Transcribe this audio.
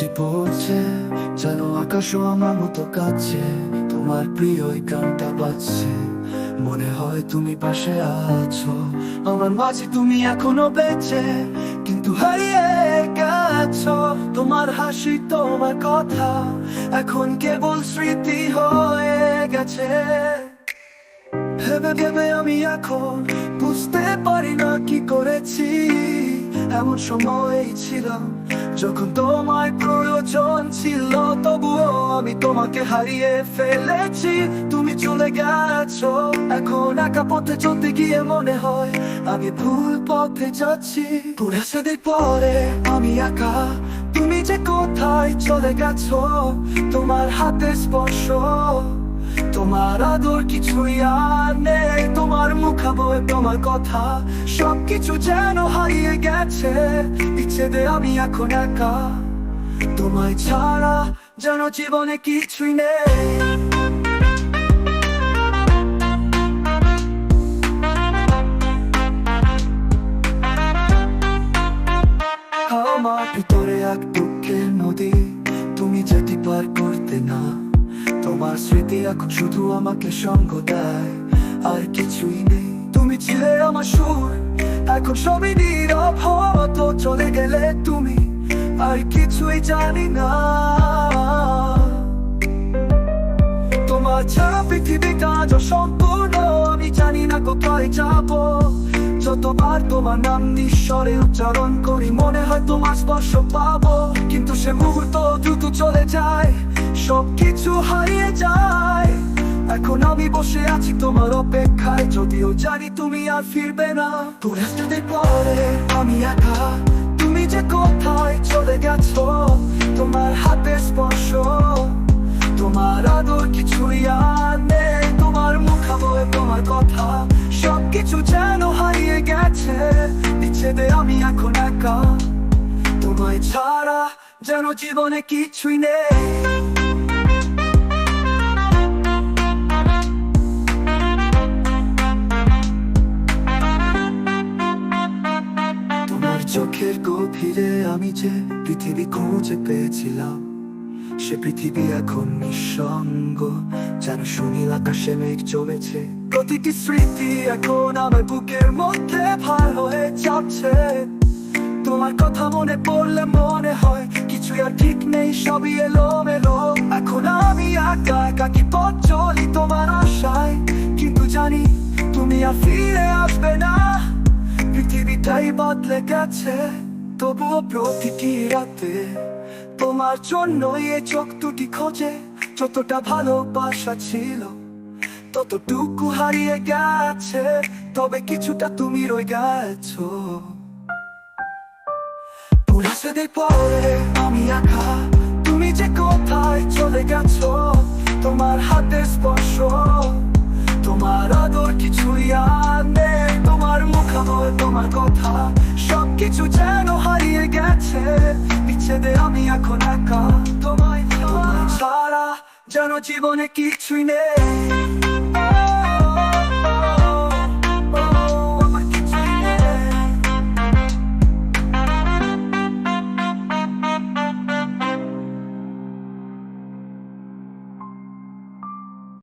বৃষ্টি পড়ছে, যেন আকাশও আমার মতো কাছে, তোমার প্রিয় এই গানটা বাজছে। মনে হয় তুমি পাশে আছো, আমার মাঝে তুমি এখনও বেঁচে, কিন্তু হারিয়ে গেছো। তোমার হাসি, তোমার কথা, এখন কেবল স্মৃতি হয়ে গেছে। ভেবে ভেবে আমি এখন বুঝতে পারি না কি করেছি। এমন সময় ছিলাম, যখন তোমায় প্রয়োজন ছিল, তবুও আমি তোমাকে হারিয়ে ফেলেছি। তুমি চলে গেছো, এখন একা পথে চলতে গিয়ে মনে হয় আমি ভুল পথে যাচ্ছি। পুরো সেদিন পরে আমি একা, তুমি যে কোথায় চলে গেছো, তোমার হাতে স্পর্শ। তোমার আদর কিছুই আর নেই। তোমার মুখাবয়, তোমার কথা, সবকিছু যেন হারিয়ে গেছে। বিচ্ছেদে আমি এখন একা। তোমায় ছাড়া যেন জীবনে কিছুই নেই। আমার ভিতরে এক দুঃখের নদী, তুমি যেটি পার করতে না। তোমার স্মৃতি এখন শুধু আমাকে সঙ্গ দেয়। আর কিছুই নেই। তুমি ছিলে আমার সুর। এখন সবই নীরব হতো চলে গেলে তুমি। আর কিছুই জানি না। তোমার ছাড়া পৃথিবীটা আজ সম্পূর্ণ। আমি জানি না কোথায় যাব। যতবার তোমার নাম নিঃস্বরে উচ্চারণ করি। মনে হয় তোমার স্পর্শ পাবো, কিন্তু সে মুহূর্ত দ্রুত চলে যায়, সবকিছু হারিয়ে যায়। এখন আমি বসে আছি তোমার অপেক্ষায়, যদিও জানি তুমি আর ফিরবে না। পুরো দিন পরে আমি একা, তুমি যে কোথায় চলে গেছো, তোমার হাতে স্পর্শ, তোমার আদর কিছুই আর বিচ্ছেদে আমি এখন একা। তোমায় ছাড়া যেন জীবনে কিছুই নেই। চোখের গভীরে আমি যে পৃথিবী খুঁজে পেয়েছিলাম সে পৃথিবী এখন নিঃসঙ্গ, যেন সুনীল আকাশে মেঘ জমেছে। প্রতিটি স্মৃতি এখন আমার বুকের মধ্যে ভার হয়ে যাচ্ছে। তোমার কথা মনে পড়লে মনে হয় কিছু আর ঠিক নেই, সবই এলো মেলো এখন আমি একা একা কি পথ চলি তোমার আশায়? কিন্তু জানি তুমি আর ফিরে আসবে না, পৃথিবীটাই বদলে গেছে। তবুও প্রতিটি রাতে তোমার জন্য এ চোখ দুটি খোঁজে, যতটা ভালোবাসা ছিল ততটুকু হারিয়ে গেছে, তবে কিছুটা তুমি রয়ে গেছো। পুলিশদের পরে আমি একা, তুমি যে কোথায় চলে গেছো, তোমার হাতের স্পর্শ তোমার কথা। সব কিছু যেন হারিয়ে গেছে। বিচ্ছেদে আমি এখন একা। তোমায় ছাড়া যেন জীবনে কিছুই নেই।